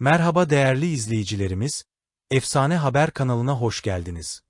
Merhaba değerli izleyicilerimiz, Efsane Haber kanalına hoş geldiniz.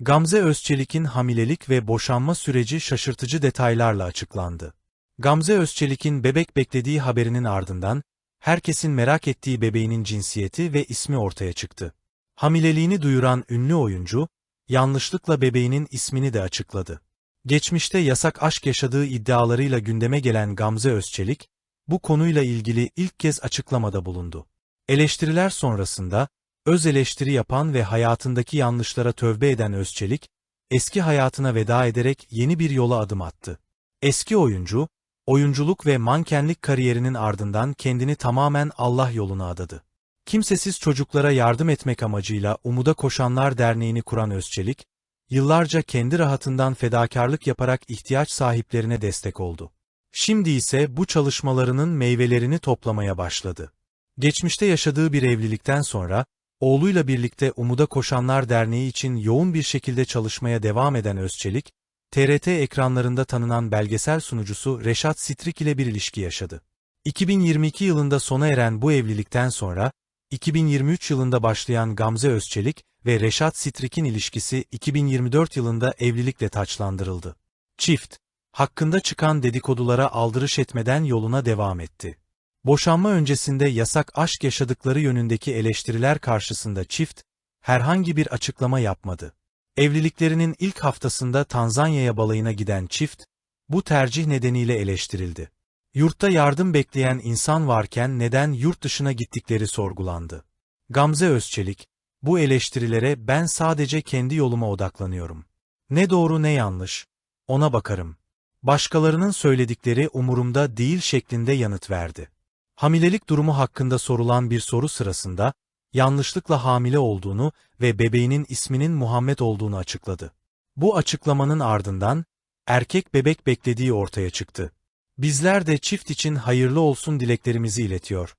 Gamze Özçelik'in hamilelik ve boşanma süreci şaşırtıcı detaylarla açıklandı. Gamze Özçelik'in bebek beklediği haberinin ardından, herkesin merak ettiği bebeğinin cinsiyeti ve ismi ortaya çıktı. Hamileliğini duyuran ünlü oyuncu, yanlışlıkla bebeğinin ismini de açıkladı. Geçmişte yasak aşk yaşadığı iddialarıyla gündeme gelen Gamze Özçelik, bu konuyla ilgili ilk kez açıklamada bulundu. Eleştiriler sonrasında, öz eleştiri yapan ve hayatındaki yanlışlara tövbe eden Özçelik, eski hayatına veda ederek yeni bir yola adım attı. Eski oyuncu, oyunculuk ve mankenlik kariyerinin ardından kendini tamamen Allah yoluna adadı. Kimsesiz çocuklara yardım etmek amacıyla Umuda Koşanlar Derneği'ni kuran Özçelik, yıllarca kendi rahatından fedakarlık yaparak ihtiyaç sahiplerine destek oldu. Şimdi ise bu çalışmalarının meyvelerini toplamaya başladı. Geçmişte yaşadığı bir evlilikten sonra, oğluyla birlikte Umuda Koşanlar Derneği için yoğun bir şekilde çalışmaya devam eden Özçelik, TRT ekranlarında tanınan belgesel sunucusu Reşat Strik ile bir ilişki yaşadı. 2022 yılında sona eren bu evlilikten sonra, 2023 yılında başlayan Gamze Özçelik ve Reşat Strik'in ilişkisi 2024 yılında evlilikle taçlandırıldı. Çift, hakkında çıkan dedikodulara aldırış etmeden yoluna devam etti. Boşanma öncesinde yasak aşk yaşadıkları yönündeki eleştiriler karşısında çift, herhangi bir açıklama yapmadı. Evliliklerinin ilk haftasında Tanzanya'ya balayına giden çift, bu tercih nedeniyle eleştirildi. Yurtta yardım bekleyen insan varken neden yurt dışına gittikleri sorgulandı. Gamze Özçelik, bu eleştirilere ben sadece kendi yoluma odaklanıyorum. Ne doğru ne yanlış, ona bakarım. Başkalarının söyledikleri umurumda değil şeklinde yanıt verdi. Hamilelik durumu hakkında sorulan bir soru sırasında, yanlışlıkla hamile olduğunu ve bebeğinin isminin Muhammed olduğunu açıkladı. Bu açıklamanın ardından, erkek bebek beklediği ortaya çıktı. Bizler de çift için hayırlı olsun dileklerimizi iletiyor.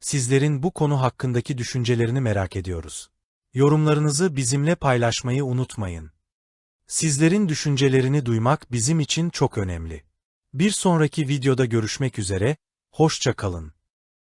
Sizlerin bu konu hakkındaki düşüncelerini merak ediyoruz. Yorumlarınızı bizimle paylaşmayı unutmayın. Sizlerin düşüncelerini duymak bizim için çok önemli. Bir sonraki videoda görüşmek üzere, hoşça kalın.